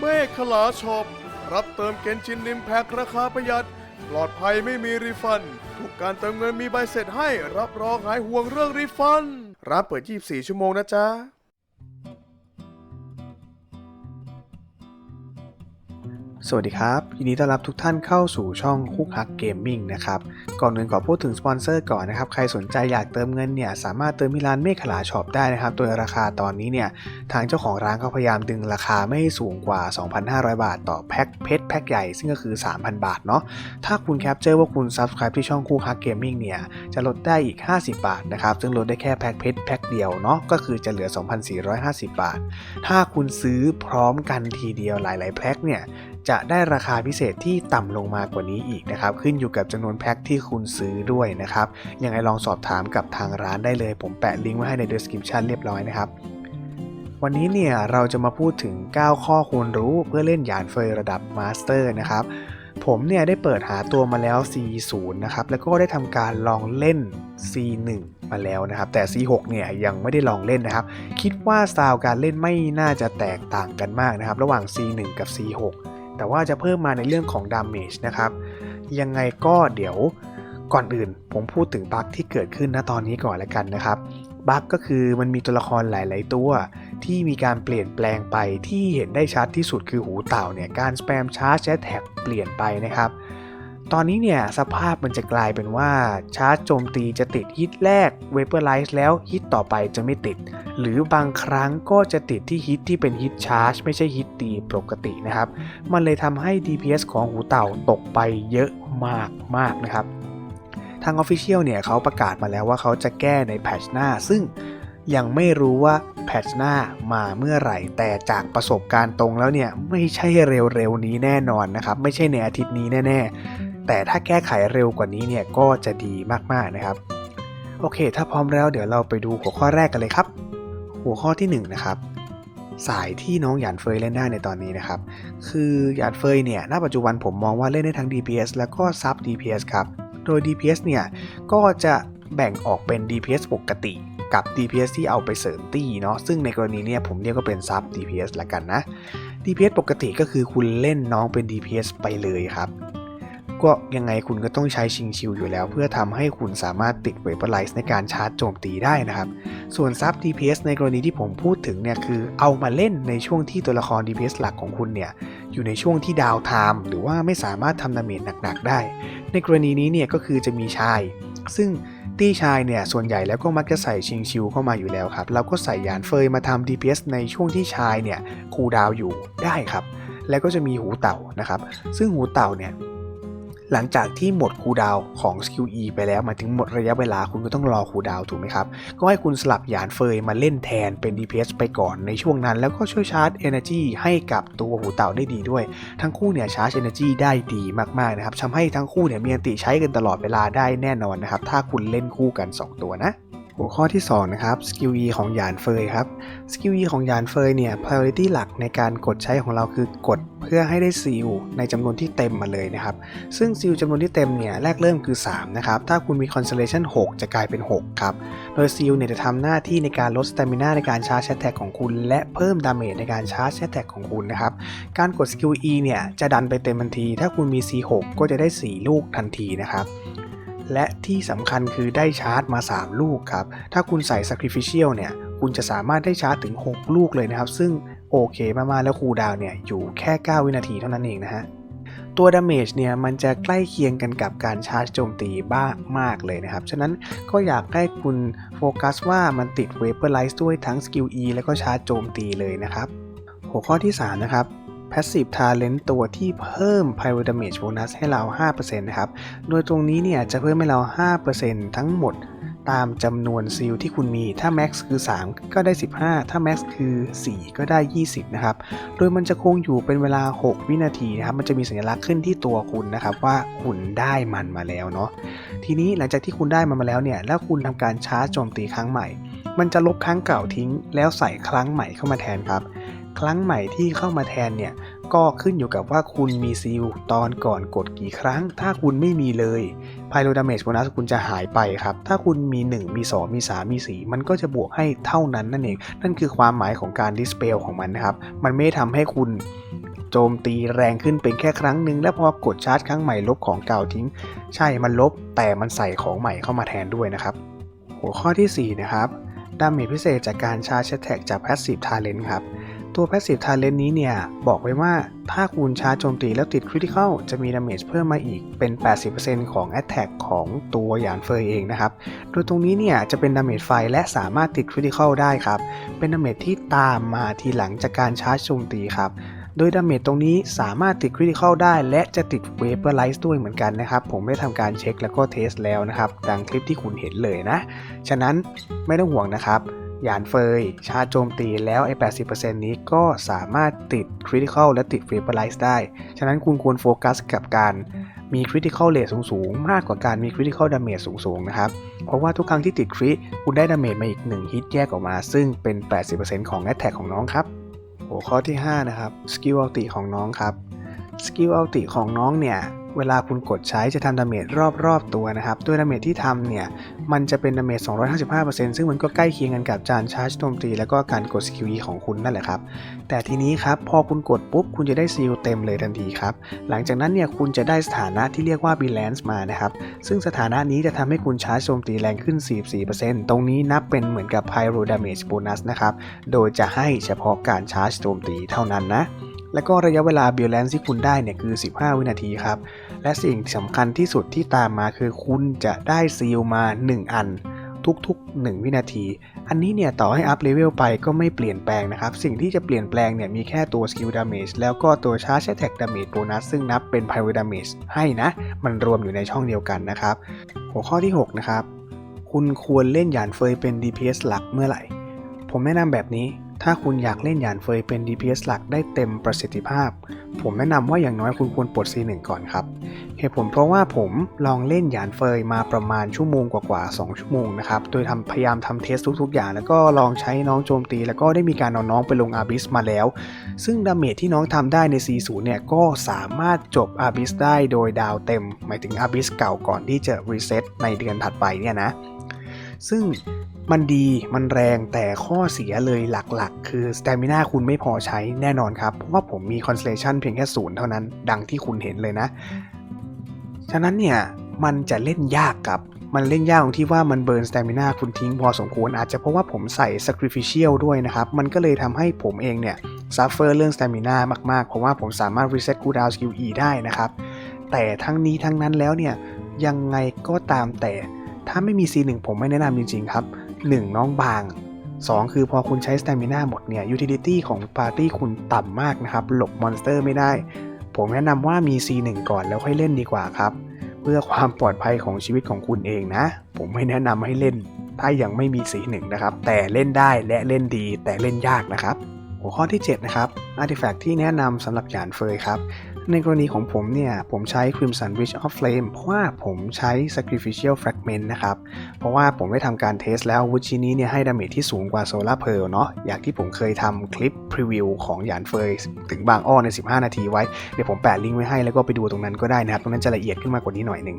เมฆขลาช็อปรับเติมเกนชินนิมแพคราคาประหยัด ปลอดภัยไม่มีรีฟัน ทุกการเติมเงินมีใบเสร็จให้ รับรองหายห่วงเรื่องรีฟัน รับเปิด 24 ชั่วโมงนะจ๊ะ สวัสดีครับยินดีต้อนรับทุกท่านเข้าสู่ช่องคุกฮักเกมมิ่งนะครับก่อนอื่นขอพูดถึงสปอนเซอร์ก่อนนะครับ ใครสนใจอยากเติมเงินเนี่ยสามารถเติมที่ร้านเมฆขลาช็อปได้นะครับ โดยราคาตอนนี้เนี่ยทางเจ้าของร้านเขาพยายามดึงราคาไม่ให้สูงกว่า 2,500 บาท ต่อแพ็คเพชรแพ็คใหญ่ซึ่งก็คือ 3,000 บาทเนาะถ้าคุณแคปเจอร์ว่าคุณ Subscribe ที่ช่องคุกฮักเกมมิ่งเนี่ยจะลดได้อีก 50 บาทนะครับซึ่งลดได้แค่แพ็คเพชรแพ็คเดียวเนาะก็คือจะเหลือ 2,450 บาท ถ้าคุณซื้อพร้อมกันทีเดียวหลาย ๆ แพ็คเนี่ย จะได้ราคาพิเศษที่ต่ำลงมากว่านี้อีกนะครับขึ้นอยู่กับจำนวนแพ็คที่คุณซื้อด้วยนะครับยังไงลองสอบถามกับทางร้านได้เลย ผมแปะลิงก์ไว้ให้ใน description เรียบร้อยนะครับวันนี้เนี่ยเราจะมาพูดถึง 9 ข้อควรรู้เพื่อเล่นหยานเฟยระดับมาสเตอร์นะครับผมเนี่ยได้เปิดหาตัวมาแล้ว C0 นะครับ แล้วก็ได้ทำการลองเล่น C1 มาแล้วนะครับ แต่ C6 เนี่ยยังไม่ได้ลองเล่นนะครับ คิดว่าสไตล์การเล่นไม่น่าจะแตกต่างกันมากนะครับ ระหว่าง C1 กับ C6 แต่ว่าจะเพิ่มมาในเรื่องของดาเมจนะครับ ยังไงก็เดี๋ยวก่อนอื่น ผมพูดถึงบั๊กที่เกิดขึ้นณตอนนี้ก่อนแล้วกันนะครับบั๊กก็คือมันมีตัวละครหลาย ๆ ตัว ที่มีการเปลี่ยนแปลงไปที่เห็นได้ชัดที่สุดคือหูเต่าเนี่ยการสแปมชาร์จแชทแท็กเปลี่ยนไปนะครับ ตอนนี้เนี่ยสภาพมันจะกลายเป็นว่าชาร์จโจมตีจะติดฮิตแรกเวเปอร์ไลซ์แล้วฮิตต่อไปจะไม่ติด หรือบางครั้งก็จะติดที่ฮิตที่เป็นฮิตชาร์จไม่ใช่ฮิตตีปกตินะครับ มันเลยทำให้ DPS ของหูเต่าตกไปเยอะมากมากนะครับ ทาง Official เนี่ยเขาประกาศมาแล้วว่าเขาจะแก้ในแพทชหน้า ซึ่งยังไม่รู้ว่าแพทชหน้ามาเมื่อไหร่ แต่จากประสบการณ์ตรงแล้วเนี่ยไม่ใช่เร็วๆนี้แน่นอนนะครับ ไม่ใช่ในอาทิตย์นี้แน่ ๆ แต่ถ้าแก้ไขเร็วกว่านี้เนี่ยก็จะดีมากๆนะครับ โอเค ถ้าพร้อมแล้วเดี๋ยวเราไปดูหัวข้อแรกกันเลยครับ หัวข้อที่หนึ่งนะครับสายที่น้องหยานเฟยเล่นได้ในตอนนี้นะครับ คือหยานเฟยเนี่ย ณ ปัจจุบันผมมองว่าเล่นได้ทั้ง DPS แล้วก็ซับ DPS ครับ โดย DPS เนี่ย ก็จะแบ่งออกเป็น DPS ปกติกับ DPS ที่เอาไปเสริมตีเนาะ ซึ่งในกรณีเนี่ยผมเรียกก็เป็นซับ DPS ละกันนะ DPS ปกติก็คือคุณเล่นน้องเป็น DPS ไปเลยครับ ก็ยังไงคุณก็ต้องใช้ชิงชิวอยู่แล้ว เพื่อทำให้คุณสามารถติดเวเปอร์ไลซ์ในการชาร์จโจมตีได้นะครับ ส่วนซับ DPS ในกรณีที่ผมพูดถึงเนี่ยคือเอามาเล่นในช่วงที่ตัวละคร DPS หลักของคุณเนี่ยอยู่ในช่วงที่ดาวไทม์หรือว่าไม่สามารถทำดาเมจหนักๆได้ ในกรณีนี้เนี่ยก็คือจะมีชาย ซึ่งตี้ชายเนี่ยส่วนใหญ่แล้วก็มักจะใส่ชิงชิวเข้ามาอยู่แล้วครับ เราก็ใส่ยานเฟยมาทำ DPS ในช่วงที่ชายเนี่ยคูดาวอยู่ได้ครับ แล้วก็จะมีหูเต่านะครับ ซึ่งหูเต่าเนี่ย หลังจากที่หมดคูดาวของสกิล E ไปแล้วมาถึงหมดระยะเวลาคุณก็ต้องรอคูดาวถูกไหมครับ ก็ให้คุณสลับหยานเฟยมาเล่นแทนเป็น DPS ไปก่อนในช่วงนั้น แล้วก็ช่วยชาร์จ Energy ให้กับตัวหูเต่าได้ดีด้วย ทั้งคู่เนี่ยชาร์จ Energy ได้ดีมากๆนะครับทำให้ทั้งคู่เนี่ยมีอันติใช้กันตลอดเวลาได้แน่นอนนะครับ ถ้าคุณเล่นคู่กัน 2 ตัวนะ หัวข้อที่ 2 นะครับสกิล E ของหยานเฟยครับสกิล E ของหยานเฟยเนี่ย priority หลักในการกดใช้ของเราคือกดเพื่อให้ได้ซีลในจำนวนที่เต็มมาเลยนะครับ ซึ่งซีลจำนวนที่เต็มเนี่ยแรกเริ่มคือ 3 นะครับ ถ้าคุณมี constellation 6 จะกลายเป็น 6 ครับ โดยซีลเนี่ยจะทำหน้าที่ในการลด stamina ในการชาร์จแชทแท็กของคุณ และเพิ่มดาเมจในการชาร์จแชทแท็กของคุณนะครับ การกดสกิล E เนี่ยจะดันไปเต็มทันที ถ้าคุณมี C6 ก็จะได้ 4 ลูกทันทีนะครับ และที่สำคัญคือได้ชาร์จมา 3 ลูกครับ ถ้าคุณใส่ Sacrificial เนี่ย คุณจะสามารถได้ชาร์จถึง 6 ลูกเลยนะครับ ซึ่งโอเคมากๆ แล้วคูดาวเนี่ย อยู่แค่ 9 วินาทีเท่านั้นเองนะฮะ ตัวดาเมจเนี่ย มันจะใกล้เคียงกันกับการชาร์จโจมตีบ้างมากเลยนะครับ ฉะนั้นก็อยากให้คุณโฟกัสว่ามันติดเวเปอร์ไลซ์ด้วยทั้งสกิล E แล้วก็ชาร์จโจมตีเลยนะครับ หัวข้อที่ 3 นะครับ Passive Talent ตัวที่เพิ่ม Pyro Damage Bonus ให้เรา 5%นะครับ โดยตรงนี้เนี่ยจะเพิ่มให้เรา 5%ทั้งหมดตามจำนวนซีลที่คุณมี ถ้า Max คือ 3 ก็ได้ 15 ถ้า Max คือ 4 ก็ได้ 20 นะครับ โดยมันจะคงอยู่เป็นเวลา 6 วินาทีนะครับ มันจะมีสัญลักษณ์ขึ้นที่ตัวคุณนะครับ ว่าคุณได้มันมาแล้วเนาะ ทีนี้หลังจากที่คุณได้มันมาแล้วเนี่ย แล้วคุณทำการชาร์จโจมตีครั้งใหม่ มันจะลบครั้งเก่าทิ้ง แล้วใส่ครั้งใหม่เข้ามาแทนครับ ครั้งใหม่ที่เข้ามาแทนเนี่ยก็ขึ้นอยู่กับว่าคุณมีซีลตอนก่อนกดกี่ครั้ง ถ้าคุณไม่มีเลยไพโ o ดาเมจโบนัสคุณจะหายไปครับ ถ้าคุณมี 1 มี 2 มี 3 มี 4 มันก็จะบวกให้เท่านั้นนั่นเอง นั่นคือความหมายของการดิสเปลของมันนะครับ มันไม่ได้ทำให้คุณโจมตีแรงขึ้นเป็นแค่ครั้งหนึ่งและพอกดชาร์จครั้งใหม่ลบของเก่าทิ้ง ใช่มันลบ แต่มันใส่ของใหม่เข้ามาแทนด้วยนะครับ หัวข้อทีสี่4 นะครับดาเมจพิเศษจากการชาร์จแท็กจาก Passive Talent ครับ ตัว Passive Talent นี้เนี่ย บอกไว้ว่าถ้าคุณชาร์จโจมตีแล้วติด Critical จะมีดาเมจเพิ่มมาอีกเป็น 80%ของ Attack ของตัวหยานเฟยเองนะครับ โดยตรงนี้เนี่ยจะเป็นดาเมจไฟและสามารถติด Critical ได้ครับ เป็นดาเมจที่ตามมาทีหลังจากการชาร์จโจมตีครับโดยดาเมจตรงนี้สามารถติด Critical ได้ และจะติด Vaporize ด้วยเหมือนกันนะครับ ผมได้ทำการเช็คแล้วก็เทสแล้วนะครับดังคลิปที่คุณเห็นเลยนะ ฉะนั้นไม่ต้องห่วงนะครับ หยานเฟย ชาร์จโจมตีแล้วไอ้ 80%นี้ก็สามารถติด Critical และติด Vaporize ได้ ฉะนั้นคุณควรโฟกัสกับการมี Critical Rate สูงๆ มากกว่าการมี Critical Damage สูงๆ นะครับ เพราะว่าทุกครั้งที่ติดคริคุณได้ดาเมจมาอีก 1 ฮิตแยกออกมา ซึ่งเป็น 80%ของ Attack ของน้องครับ หัวข้อที่ 5 นะครับ สกิลอัลติของน้องครับ สกิลอัลติของน้องเนี่ย เวลาคุณกดใช้จะทำดาเมจรอบๆตัวนะครับ ด้วยดาเมจที่ทำเนี่ย มันจะเป็นดาเมจ 255%ซึ่งมันก็ใกล้เคียงกันกับจานชาร์จโจมตี แล้วก็การกดสกิล E ของคุณนั่นแหละครับ แต่ทีนี้ครับ พอคุณกดปุ๊บ คุณจะได้ซีลเต็มเลยทันทีครับ หลังจากนั้นเนี่ย คุณจะได้สถานะที่เรียกว่า Balance มานะครับ ซึ่งสถานะนี้จะทำให้คุณชาร์จโจมตีแรงขึ้น 44%ตรงนี้นับเป็นเหมือนกับ Pyro Damage Bonus นะครับ โดยจะให้เฉพาะการชาร์จโจมตีเท่านั้นนะ แล้วก็ระยะเวลา Balance ที่คุณได้เนี่ยคือ 15 วินาทีครับ และสิ่งสำคัญที่สุดที่ตามมาคือคุณจะได้ซีลมา 1 อัน ทุกๆ 1 วินาที อันนี้เนี่ยต่อให้อัพเลเวลไปก็ไม่เปลี่ยนแปลงนะครับ สิ่งที่จะเปลี่ยนแปลงเนี่ยมีแค่ตัว Skill Damage แล้วก็ตัว Charge Attack Damage Bonus ซึ่งนับเป็น Pyro Damage ให้นะ มันรวมอยู่ในช่องเดียวกันนะครับ หัวข้อที่ 6 นะครับ คุณควรเล่นหยานเฟยเป็น DPS หลักเมื่อไหร่ ผมแนะนำแบบนี้ ถ้าคุณอยากเล่นหยานเฟยเป็น DPS หลักได้เต็มประสิทธิภาพ ผมแนะนำว่าอย่างน้อยคุณควรปลด C1 ก่อนครับ เหตุผลเพราะว่าผมลองเล่นหยานเฟยมาประมาณชั่วโมงกว่าๆ 2 ชั่วโมงนะครับ โดยทำพยายามทำเทสทุกๆ อย่าง แล้วก็ลองใช้น้องโจมตี แล้วก็ได้มีการเอาน้องไปลงอาบิสมาแล้ว ซึ่งดาเมจที่น้องทำได้ใน C0 เนี่ยก็สามารถจบอาบิสได้โดยดาวเต็ม หมายถึงอาบิสเก่าก่อนที่จะรีเซ็ตในเดือนถัดไปเนี่ยนะ ซึ่ง มันดีมันแรงแต่ข้อเสียเลยหลักๆ คือส t ตมิน่าคุณไม่พอใช้แน่นอนครับ เพราะว่าผมมี Constellation เพียงแค่ศูนย์เท่านั้นดังที่คุณเห็นเลยนะ ฉะนั้นเนี่ยมันจะเล่นยากครับมันเล่นยากตรงที่ว่ามันเบิร์นส t ตมิน่าคุณทิ้งพอสมควร อาจจะเพราะว่าผมใส่ Sacrificial ด้วยนะครับ มันก็เลยทำให้ผมเองเนี่ยซัฟเฟอร์เรื่องส t ตมิน่ามากๆ เพราะว่าผมสามารถ reset cooldown skill E ได้นะครับ แต่ทั้งนี้ทั้งนั้นแล้วเนี่ยยังไงก็ตามแต่ถ้าไม่มี C1 ผมไม่แนะนำจริงๆครับ 1. น้องบาง 2. คือพอคุณใช้ส t ตมิน่าหมดเนี่ย utility ของปาร์ตี้คุณต่ำมากนะครับ หลบมอนสเตอร์ไม่ได้ ผมแนะนำว่ามี C1 ก่อนแล้วค่อยเล่นดีกว่าครับ เพื่อความปลอดภัยของชีวิตของคุณเองนะ ผมไม่แนะนำให้เล่น ถ้ายังไม่มี C1 นะครับ แต่เล่นได้และเล่นดีแต่เล่นยากนะครับหัวข้อที่ 7 นะครับ Artifact ที่แนะนำสำหรับหยานเฟยครับ ในกรณีของผมเนี่ย ผมใช้ Crimson Witch of Flame เพราะว่าผมใช้ Sacrificial Fragment นะครับ เพราะว่าผมได้ทำการเทสแล้ววุชิ้นนี้เนี่ยให้ดาเมจที่สูงกว่า Solar Pearl เนาะอย่างที่ผมเคยทำคลิปพรีวิวของหยานเฟยถึงบางอ้อใน 15 นาทีไว้ เดี๋ยวผมแปะลิงก์ไว้ให้แล้วก็ไปดูตรงนั้นก็ได้นะครับ ตรงนั้นจะละเอียดขึ้นมากว่านี้หน่อยหนึ่ง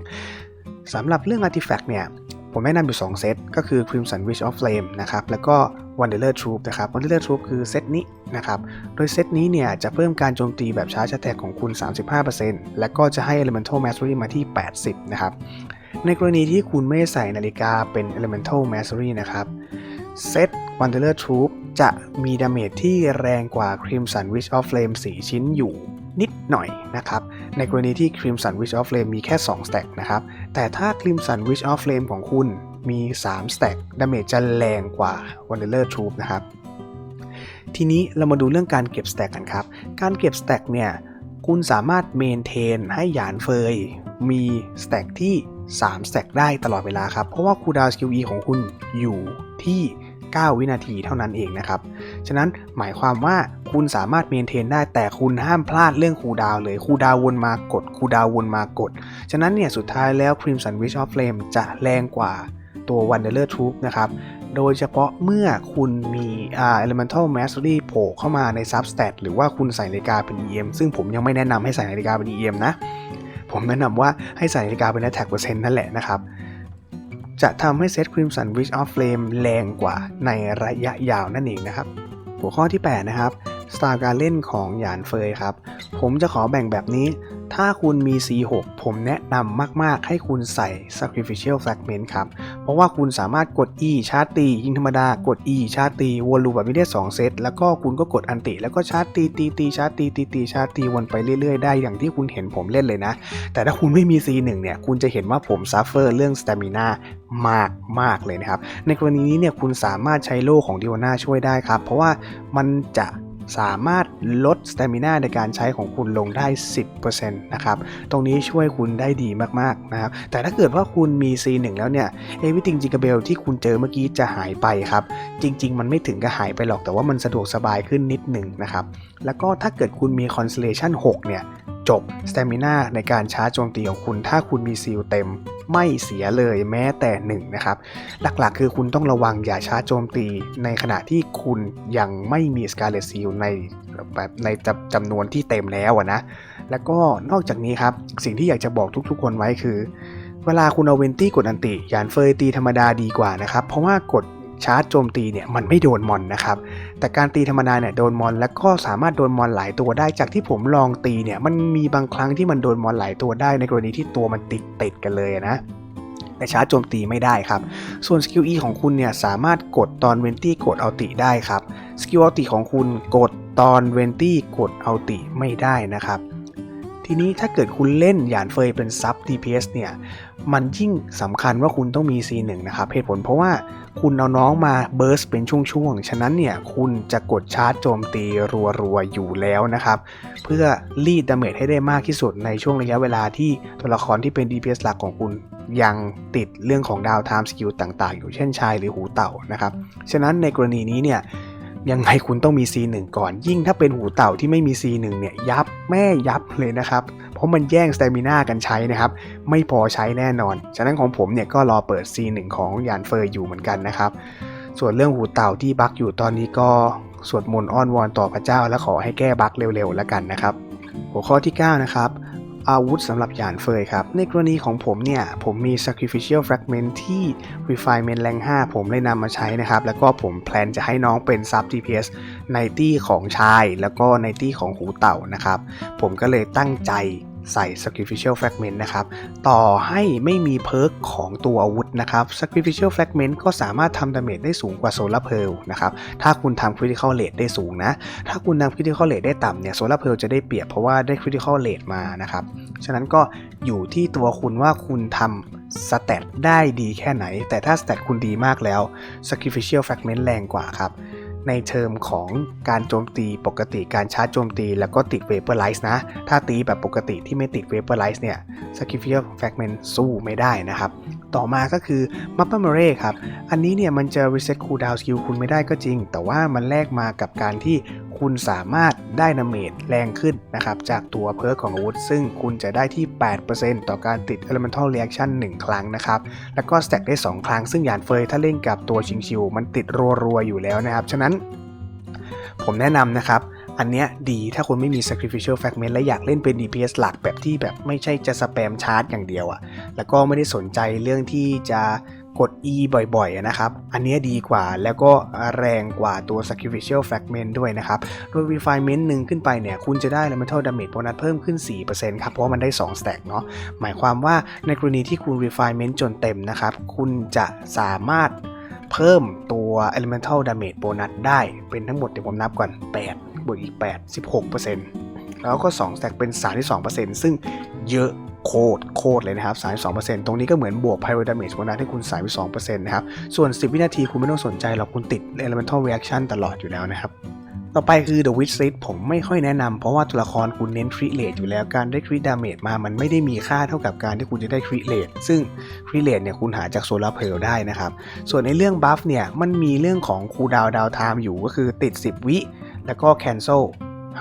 สำหรับเรื่อง Artifact เนี่ย ผมแนะนำอยู่ 2 เซต ก็คือ Crimson Witch of Flame นะครับ แล้วก็ Wanderer Troop นะครับ Wanderer Troop คือเซตนี้นะครับ โดยเซตนี้เนี่ยจะเพิ่มการโจมตีแบบชาร์จแท็กของคุณ 35%และก็จะให้ Elemental Mastery มาที่ 80 นะครับ ในกรณีที่คุณไม่ใส่นาฬิกาเป็น Elemental Mastery นะครับ เซต Wanderer Troop จะมีดาเมจที่แรงกว่า Crimson Witch of Flame 4 ชิ้นอยู่ นิดหน่อยนะครับ ในกรณีที่ Crimson Witch of Flame มีแค่ 2 stack นะครับ แต่ถ้า Crimson Witch of Flame ของคุณมี 3 stack ดาเมจจะแรงกว่า Wanderer Troop นะครับ ทีนี้เรามาดูเรื่องการเก็บ stack กันครับ การเก็บ stack เนี่ย คุณสามารถเมนเทนให้หยานเฟยมี stack ที่ 3 stack ได้ตลอดเวลาครับ เพราะว่า cooldown skill E ของคุณอยู่ที่ 9 วินาทีเท่านั้นเองนะครับ ฉะนั้นหมายความว่า คุณสามารถเมนเทนได้แต่คุณห้ามพลาดเรื่องคูดาวเลยคูดาววนมากดคูดาววนมากด ฉะนั้นเนี่ยสุดท้ายแล้ว Crimson Witch of Flame จะแรงกว่าตัว Wanderer Troop นะครับโดยเฉพาะเมื่อคุณมีอ่า Elemental Mastery โผล่เข้ามาใน Substat หรือว่าคุณใส่นาฬิกาเป็น EM ซึ่งผมยังไม่แนะนำให้ใส่นาฬิกาเป็น EM นะ ผมแนะนำว่าให้ใส่นาฬิกาเป็น Attack Percent นั่นแหละนะครับ จะทำให้เซต Crimson Witch of Flame แรงกว่าในระยะยาวนั่นเองนะครับ หัวข้อที่ 8 นะครับ สไตล์การเล่นของหยานเฟยครับ ผมจะขอแบ่งแบบนี้ ถ้าคุณมี C6 ผมแนะนำมาก ๆ ให้คุณใส่ Sacrificial Fragment ครับ เพราะว่าคุณสามารถกด E ชาร์จตียิงธรรมดากด E ชาร์จตีวนลูปแบบนี้ได้2เซตแล้วก็คุณก็กดอันติ แล้วก็ชาร์จตีตีตีชาร์จตีตีตีชาร์ตีวนไปเรื่อย ๆ ได้อย่างที่คุณเห็นผมเล่นเลยนะ แต่ถ้าคุณไม่มี C1 เนี่ยคุณจะเห็นว่าผมซัฟเฟอร์เรื่อง Stamina มากมากเลยนะครับ ในกรณีนี้เนี่ยคุณสามารถใช้โล่ของดิวนาช่วยได้ครับ เพราะว่ามันจะ สามารถลดสเตมินาในการใช้ของคุณลงได้ 10%นะครับ ตรงนี้ช่วยคุณได้ดีมากๆนะครับ แต่ถ้าเกิดว่าคุณมี C1 แล้วเนี่ยเอวิติงจิกาเบลที่คุณเจอเมื่อกี้จะหายไปครับ จริง ๆ มันไม่ถึงกับหายไปหรอก แต่ว่ามันสะดวกสบายขึ้นนิดหนึ่งนะครับ แล้วก็ถ้าเกิดคุณมี Constellation 6เนี่ยจบสเตมินาในการชาร์จโจมตีของคุณ ถ้าคุณมีซีลเต็ม ไม่เสียเลยแม้แต่หนึ่งนะครับ หลักๆ คือคุณต้องระวังอย่าชาร์จโจมตีในขณะที่คุณยังไม่มีสกาเลตซีลในแบบในจำจำนวนที่เต็มแล้วอะนะ แล้วก็นอกจากนี้ครับ สิ่งที่อยากจะบอกทุกๆคนไว้คือ เวลาคุณเอาเวนตี้กดอันติยานเฟยตีธรรมดาดีกว่านะครับ เพราะว่ากดชาร์จโจมตีเนี่ยมันไม่โดนมอนนะครับ แต่การตีธรรมดาเนี่ยโดนมอนแล้วก็สามารถโดนมอนหลายตัวได้จากที่ผมลองตีเนี่ยมันมีบางครั้งที่มันโดนมอนหลายตัวได้ในกรณีที่ตัวมันติดติดกันเลยนะ แต่ชาร์จโจมตีไม่ได้ครับ ส่วนสกิล E ของคุณเนี่ยสามารถกดตอนเวนตี้กดเอาติได้ครับสกิลเอาติของคุณกดตอนเวนตี้กดเอาติไม่ได้นะครับทีนี้ถ้าเกิดคุณเล่นหยานเฟยเป็นซับ DPS เนี่ย มันยิ่งสำคัญว่าคุณต้องมี C1 นะครับเหตุผลเพราะว่า คุณเอาน้องมาเบิร์สเป็นช่วงๆ ฉะนั้นเนี่ยคุณจะกดชาร์จโจมตีรัวๆ อยู่แล้วนะครับ เพื่อรีดดาเมจให้ได้มากที่สุดในช่วงระยะเวลาที่ตัวละครที่เป็น DPS หลักของคุณยังติดเรื่องของดาวไทม์สกิลต่างๆ อยู่เช่นชายหรือหูเต่านะครับ ฉะนั้นในกรณีนี้เนี่ยยังไงคุณต้องมี C1 ก่อน ยิ่งถ้าเป็นหูเต่าที่ไม่มี C1 เนี่ยยับแม่ยับเลยนะครับ ราะมันแย่งสเตมิน่ากันใช้นะครับ ไม่พอใช้แน่นอน ฉะนั้นของผมเนี่ยก็รอเปิด C1 ของยานเฟยอยู่เหมือนกันนะครับ ส่วนเรื่องหูเต่าที่บักอยู่ตอนนี้ก็สวดมนต์อ้อนวอนต่อพระเจ้า และขอให้แก้บักเร็วๆแล้วกันนะครับ หัวข้อที่ 9 นะครับอาวุธสำหรับยานเฟยครับ ในกรณีของผมเนี่ย ผมมี sacrificial fragment ที่ refinement แรง5ผมเลยนำมาใช้นะครับ แล้วก็ผมแพลนจะให้น้องเป็น sub DPS ในตี้ของชาย แล้วก็ในตี้ของหูเต่านะครับ ผมก็เลยตั้งใจ ใส่ sacrificial fragment นะครับ ต่อให้ไม่มีเพิร์กของตัวอาวุธนะครับ sacrificial fragment ก็สามารถทำดาเมจได้สูงกว่า solar pearl นะครับ ถ้าคุณทำ critical rate ได้สูงนะ ถ้าคุณทำ critical rate ได้ต่ำเนี่ย solar pearl จะได้เปรียบเพราะว่าได้ critical rate มานะครับ ฉะนั้นก็อยู่ที่ตัวคุณว่าคุณทำสเตตได้ดีแค่ไหน แต่ถ้าสเตตคุณดีมากแล้ว sacrificial fragment แรงกว่าครับ ในเทอมของการโจมตีปกติการชาร์จโจมตี แล้วก็ติดเวเปอร์ไลซ์นะ ถ้าตีแบบปกติที่ไม่ติดเวเปอร์ไลซ์เนี่ย Sacrificial Fragment สู้ไม่ได้นะครับ ต่อมาก็คือ Mappa m a r e ครับ อันนี้เนี่ยมันจะ reset cooldown skill คุณไม่ได้ก็จริง แต่ว่ามันแลกมากับการที่คุณสามารถได้นาเมจแรงขึ้นนะครับ จากตัวเพิร์กของอาวุธ ซึ่งคุณจะได้ที่ 8%ต่อการติด Elemental Reaction 1 ครั้งนะครับ แล้วก็ stack ได้ 2 ครั้ง ซึ่งหยานเฟยถ้าเล่นกับตัวชิงชิว มันติดรัวๆอยู่แล้วนะครับ ฉะนั้นผมแนะนำนะครับ อันเนี้ยดีถ้าคุณไม่มี sacrificial fragment และอยากเล่นเป็น DPS หลักแบบที่แบบไม่ใช่จะสแปมชาร์จอย่างเดียวอะแล้วก็ไม่ได้สนใจเรื่องที่จะกด E บ่อยๆนะครับ อันนี้ดีกว่าแล้วก็แรงกว่าตัว sacrificial fragment ด้วยนะครับ โดย refinement หนึ่งขึ้นไปเนี่ย คุณจะได้ elemental damage bonus เพิ่มขึ้น 4%ครับ เพราะว่ามันได้ 2 stack เนาะ หมายความว่าในกรณีที่คุณ refinement จนเต็มนะครับ คุณจะสามารถเพิ่มตัว elemental damage bonus ได้เป็นทั้งหมดเดี๋ยวผมนับก่อน 8 วกอีก 8 16%แล้วก็2 stack เป็น 32%ซึ่งเยอะโคตรโคตรเลยนะครับ 32%ตรงนี้ก็เหมือนบวก pyro damage bonus ให้คุณ 32%นะครับ ส่วน 10 วินาทีคุณไม่ต้องสนใจหรอกคุณติด elemental reaction ตลอดอยู่แล้วนะครับต่อไปคือ The Witch Seed ผมไม่ค่อยแนะนำเพราะว่าตัวละครคุณเน้น crit rate อยู่แล้วการได้ crit damage มามันไม่ได้มีค่าเท่ากับการที่คุณจะได้ crit rate ซึ่ง crit rate เนี่ยคุณหาจาก solar pearl ได้นะครับ ส่วนในเรื่อง buff เนี่ย มันมีเรื่องของ cooldown down time อยู่ก็คือติด 10 วิ แล้วก็ cancel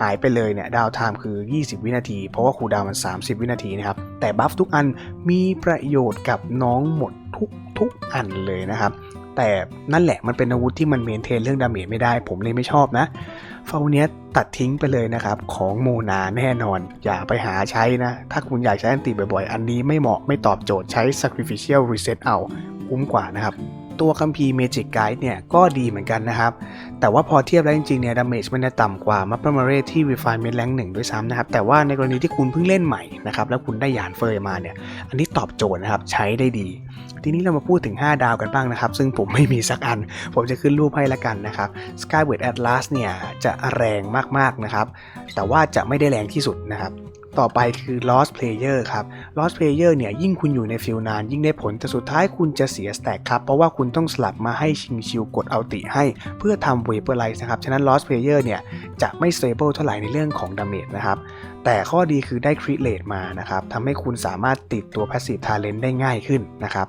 หายไปเลยเนี่ยดาวไทม์คือ 20 วินาที เพราะว่าคูดาวน์มัน 30 วินาทีนะครับ แต่บัฟทุกอันมีประโยชน์กับน้องหมดทุกทุกอันเลยนะครับ แต่นั่นแหละมันเป็นอาวุธที่มันเมนเทนเรื่องดาเมจไม่ได้ ผมเลยไม่ชอบนะฟาวเนี้ยตัดทิ้งไปเลยนะครับ ของโมนาแน่นอน อย่าไปหาใช้นะ ถ้าคุณอยากใช้อันติบ่อยๆ อันนี้ไม่เหมาะไม่ตอบโจทย์ใช้ sacrificial reset เอาคุ้มกว่านะครับ ตัวคัมภีร์ Magic Guide เนี่ยก็ดีเหมือนกันนะครับ แต่ว่าพอเทียบแล้วจริงๆเนี่ยดาเมจมันจะต่ำกว่ามัปเปอร์มาเรที่ Refinement Rank 1ด้วยซ้ำนะครับ แต่ว่าในกรณีที่คุณเพิ่งเล่นใหม่นะครับ แล้วคุณได้หยานเฟยมาเนี่ย อันนี้ตอบโจทย์นะครับ ใช้ได้ดี ทีนี้เรามาพูดถึง 5 ดาวกันบ้างนะครับ ซึ่งผมไม่มีสักอัน ผมจะขึ้นรูปให้ละกันนะครับ Skyward Atlas เนี่ยจะแรงมากๆนะครับ แต่ว่าจะไม่ได้แรงที่สุดนะครับ ต่อไปคือ Lost Player ครับ Lost Player เนี่ยยิ่งคุณอยู่ในฟิลนานยิ่งได้ผล แต่สุดท้ายคุณจะเสียสแต็กครับ เพราะว่าคุณต้องสลับมาให้ชิงชิวกดเอาติให้ เพื่อทำ Vaporize นะครับ ฉะนั้น Lost Player เนี่ยจะไม่ stable เท่าไหร่ในเรื่องของดาเมจนะครับ แต่ข้อดีคือได้ crit rate มานะครับทำให้คุณสามารถติดตัว passive talent ได้ง่ายขึ้นนะครับ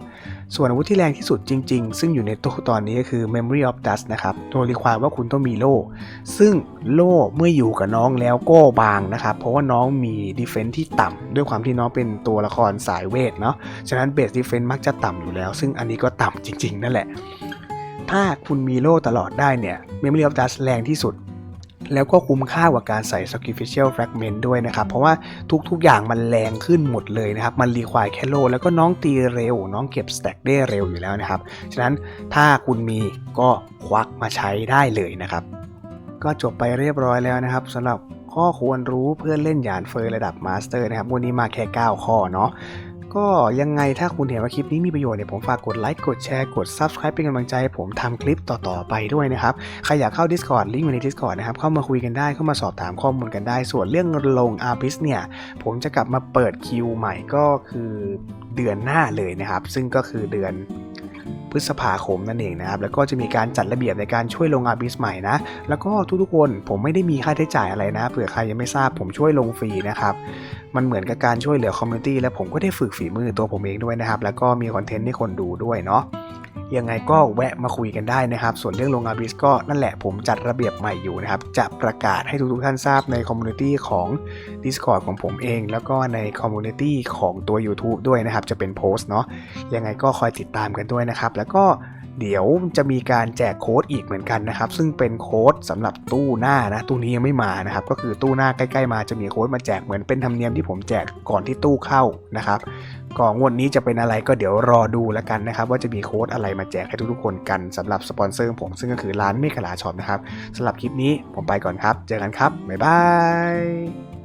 ส่วนอาวุธที่แรงที่สุดจริงๆ ซึ่งอยู่ในตู้ตอนนี้ก็คือ Memory of Dust นะครับ ตัวรีควายว่าคุณต้องมีโล่ ซึ่งโล่เมื่ออยู่กับน้องแล้วก็บางนะครับ เพราะว่าน้องมี defense ที่ต่ำด้วยความที่น้องเป็นตัวละครสายเวทเนาะ ฉะนั้น base defense มักจะต่ำอยู่แล้ว ซึ่งอันนี้ก็ต่ำจริง ๆ นั่นแหละ ถ้าคุณมีโล่ตลอดได้เนี่ย Memory of Dust แรงที่สุด แล้วก็คุ้มค่ากว่าการใส่ Sacrificial Fragment ด้วยนะครับ เพราะว่าทุกๆอย่างมันแรงขึ้นหมดเลยนะครับ มันรีควายแค่โล แล้วก็น้องตีเร็ว น้องเก็บสแต็กได้เร็วอยู่แล้วนะครับ ฉะนั้นถ้าคุณมีก็ควักมาใช้ได้เลยนะครับ ก็จบไปเรียบร้อยแล้วนะครับสำหรับข้อควรรู้เพื่อเล่นหยานเฟยระดับมาสเตอร์นะครับวันนี้มาแค่ 9 ข้อเนาะ ก็ยังไงถ้าคุณเห็นว่าคลิปนี้มีประโยชน์เนี่ยผมฝากกดไลค์กดแชร์กด Subscribe เป็นกำลังใจให้ผมทำคลิปต่อๆไปด้วยนะครับ ใครอยากเข้า Discord ลิงก์อยู่ใน Discord นะครับ เข้ามาคุยกันได้ เข้ามาสอบถามข้อมูลกันได้ ส่วนเรื่องลง a r b i s เนี่ย ผมจะกลับมาเปิดคิวใหม่ก็คือเดือนหน้าเลยนะครับ ซึ่งก็คือเดือนพฤษภาคมนั่นเองนะครับ แล้วก็จะมีการจัดระเบียบในการช่วยลงอาบิสใหม่นะ แล้วก็ทุกๆคนผมไม่ได้มีค่าใช้จ่ายอะไรนะ เผื่อใครยังไม่ทราบผมช่วยลงฟรีนะครับ มันเหมือนกับการช่วยเหลือคอมมูนิตี้และผมก็ได้ฝึกฝีมือตัวผมเองด้วยนะครับ แล้วก็มีคอนเทนต์ให้คนดูด้วยเนาะยังไงก็แวะมาคุยกันได้นะครับ ส่วนเรื่องลงอาบิสก็นั่นแหละผมจัดระเบียบใหม่อยู่นะครับ จะประกาศให้ทุกๆท่านทราบในคอมมูนิตี้ของ Discord ของผมเอง แล้วก็ในคอมมูนิตี้ของตัว YouTube ด้วยนะครับ จะเป็นโพสต์เนาะยังไงก็คอยติดตามกันด้วยนะครับ แล้วก็ เดี๋ยวจะมีการแจกโค้ดอีกเหมือนกันนะครับ ซึ่งเป็นโค้ดสำหรับตู้หน้านะ ตู้นี้ยังไม่มานะครับ ก็คือตู้หน้าใกล้ๆมาจะมีโค้ดมาแจกเหมือนเป็นธรรมเนียมที่ผมแจกก่อนที่ตู้เข้านะครับก่อนงวดนี้จะเป็นอะไรก็เดี๋ยวรอดูแล้วกันนะครับ ว่าจะมีโค้ดอะไรมาแจกให้ทุกๆคนกันสำหรับสปอนเซอร์ของผมซึ่งก็คือร้านเมฆลาช็อปนะครับสำหรับคลิปนี้ผมไปก่อนครับ เจอกันครับบ๊ายบาย